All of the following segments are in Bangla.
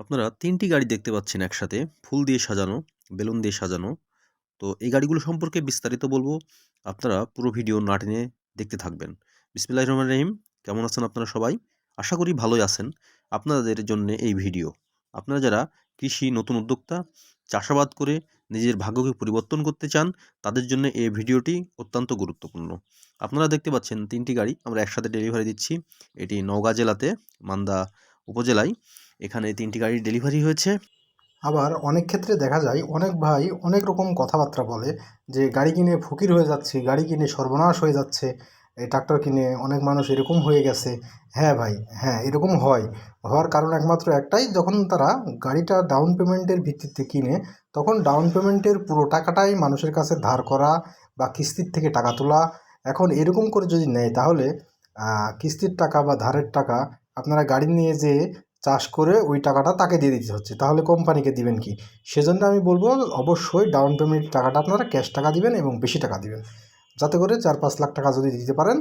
আপনারা তিনটি গাড়ি দেখতে পাচ্ছেন একসাথে, ফুল দিয়ে সাজানো, বেলুন দিয়ে সাজানো। তো এই গাড়িগুলো সম্পর্কে বিস্তারিত বলব, আপনারা পুরো ভিডিও না টেনে দেখতে থাকবেন। বিসমিল্লাহ রহমান রহিম, কেমন আছেন আপনারা সবাই? আশা করি ভালোই আছেন আপনাদের জন্য এই ভিডিও। আপনারা যারা কৃষি নতুন উদ্যোক্তা, চাষাবাদ করে নিজের ভাগ্যকে পরিবর্তন করতে চান, তাদের জন্য এই ভিডিওটি অত্যন্ত গুরুত্বপূর্ণ। আপনারা দেখতে পাচ্ছেন তিনটি গাড়ি আমরা একসাথে ডেলিভারি দিচ্ছি। এটি নওগাঁ জেলাতে, মান্দা উপজেলায়। এখানে তিনটি গাড়ির ডেলিভারি হয়েছে। আবার অনেক ক্ষেত্রে দেখা যায়, অনেক ভাই অনেক রকম কথাবার্তা বলে যে, গাড়ি কিনে ফকির হয়ে যাচ্ছে, গাড়ি কিনে সর্বনাশ হয়ে যাচ্ছে, এই ট্রাক্টর কিনে অনেক মানুষ এরকম হয়ে গেছে। হ্যাঁ ভাই হ্যাঁ এরকম হয়। হওয়ার কারণ একমাত্র একটাই, যখন তারা গাড়িটা ডাউন পেমেন্টের ভিত্তিতে কিনে, তখন ডাউন পেমেন্টের পুরো টাকাটাই মানুষের কাছে ধার করা বা কিস্তির থেকে টাকা তোলা। এখন এরকম করে যদি নেয়, তাহলে কিস্তির টাকা বা ধারের টাকা আপনারা গাড়ি নিয়ে যেয়ে চাষ করে ওই টাকাটা তাকে দিয়ে দিতে হচ্ছে। তাহলে কোম্পানিকে দিবেন কি? সেজন্য আমি বলব, অবশ্যই ডাউন পেমেন্ট টাকাটা আপনারা ক্যাশ টাকা দিবেন এবং বেশি টাকা দিবেন। যাতে করে চার পাঁচ লাখ টাকা যদি দিতে পারেন,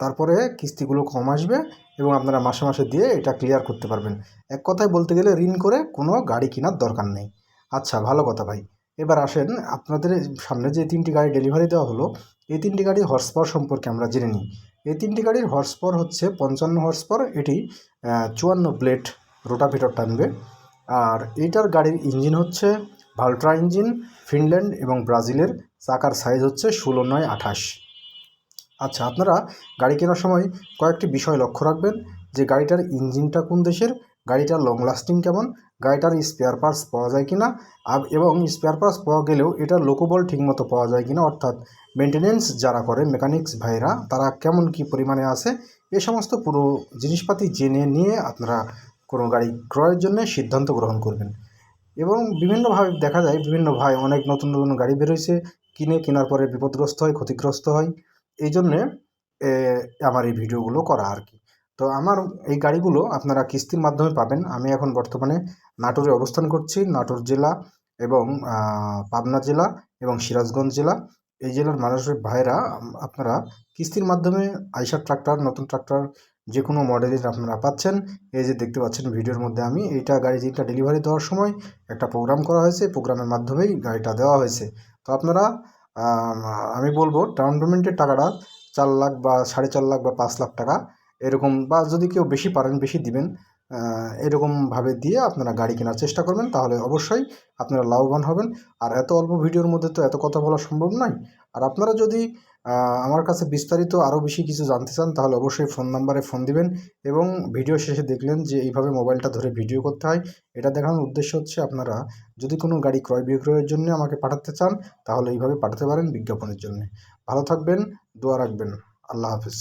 তারপরে কিস্তিগুলো কম আসবে এবং আপনারা মাসে মাসে দিয়ে এটা ক্লিয়ার করতে পারবেন। এক কথায় বলতে গেলে ঋণ করে কোনো গাড়ি কেনার দরকার নেই। আচ্ছা ভালো কথা ভাই। এবার আসেন, আপনাদের সামনে যে তিনটি গাড়ি ডেলিভারি দেওয়া হলো, এই তিনটি গাড়ি হর্স পাওয়ার সম্পর্কে আমরা জেনে নিই। এই তিনটি গাড়ির হর্স হচ্ছে পঞ্চান্ন হর্স এটি চুয়ান্ন ব্লেড রোটাভেটর টানবে। আর এইটার গাড়ির ইঞ্জিন হচ্ছে ভাল্ট্রা ইঞ্জিন, ফিনল্যান্ড এবং ব্রাজিলের, চাকার সাইজ হচ্ছে ষোলো নয় আঠাশ। আচ্ছা আপনারা গাড়ি কেনার সময় কয়েকটি বিষয় লক্ষ্য রাখবেন, যে গাড়িটার ইঞ্জিনটা কোন দেশের গাড়িটার লং লাস্টিং কেমন, গাড়িটার স্পেয়ার পার্টস পাওয়া যায় কি না এবং স্পেয়ার পার্টস পাওয়া গেলেও এটার লোকবল ঠিকমতো পাওয়া যায় কি না অর্থাৎ মেনটেনেন্স যারা করে মেকানিক্স ভাইরা, তারা কেমন কি পরিমাণে আছে, এ সমস্ত পুরো জিনিসপাতি জেনে নিয়ে আপনারা কোনো গাড়ি ক্রয়ের জন্য সিদ্ধান্ত গ্রহণ করবেন। এবং বিভিন্নভাবে দেখা যায়, বিভিন্ন ভাই অনেক নতুন নতুন গাড়ি বেরোইছে কিনে কেনার পরে বিপদগ্রস্ত হয়, ক্ষতিগ্রস্ত হয়, এই জন্যে আমার এই ভিডিওগুলো করা আর কি। তো আমার এই গাড়িগুলো আপনারা কিস্তির মাধ্যমে পাবেন। আমি এখন বর্তমানে নাটোরে অবস্থান করছি, নাটোর জেলা এবং পাবনা জেলা এবং সিরাজগঞ্জ জেলা। এই জেলার মানুষের ভাইরা আপনারা কিস্তির মাধ্যমে আইসার ট্রাক্টর, নতুন ট্রাক্টর যে কোনো মডেলের আপনারা পাচ্ছেন। এই যে দেখতে পাচ্ছেন ভিডিওর মধ্যে আমি, এইটা গাড়ি যেটা ডেলিভারি দেওয়ার সময় একটা প্রোগ্রাম করা হয়েছে। প্রোগ্রামের মাধ্যমেই গাড়িটা দেওয়া হয়েছে। তো আপনারা, আমি বলব ডাউন পেমেন্টের টাকাটা চার লাখ বা সাড়ে চার লাখ বা পাঁচ লাখ টাকা এরকম বা যদি কেউ বেশি পারেন, বেশি দিবেন এরকমভাবে দিয়ে আপনারা গাড়ি কেনার চেষ্টা করবেন। তাহলে অবশ্যই আপনারা লাভবান হবেন। আর এত অল্প ভিডিওর মধ্যে তো এত কথা বলা সম্ভব নয়। আর আপনারা যদি আমার কাছে বিস্তারিত আরও বেশি কিছু জানতে চান, তাহলে অবশ্যই ফোন নাম্বারে ফোন দিবেন এবং ভিডিও শেষে দেখলেন যে এইভাবে মোবাইলটা ধরে ভিডিও করতে হয়। এটা দেখানোর উদ্দেশ্য হচ্ছে আপনারা যদি কোনো গাড়ি ক্রয় বিক্রয়ের জন্য আমাকে পাঠাতে চান, তাহলে এইভাবে পাঠাতে পারেন বিজ্ঞাপনের জন্য। ভালো থাকবেন, দোয়া রাখবেন। আল্লাহ হাফিজ।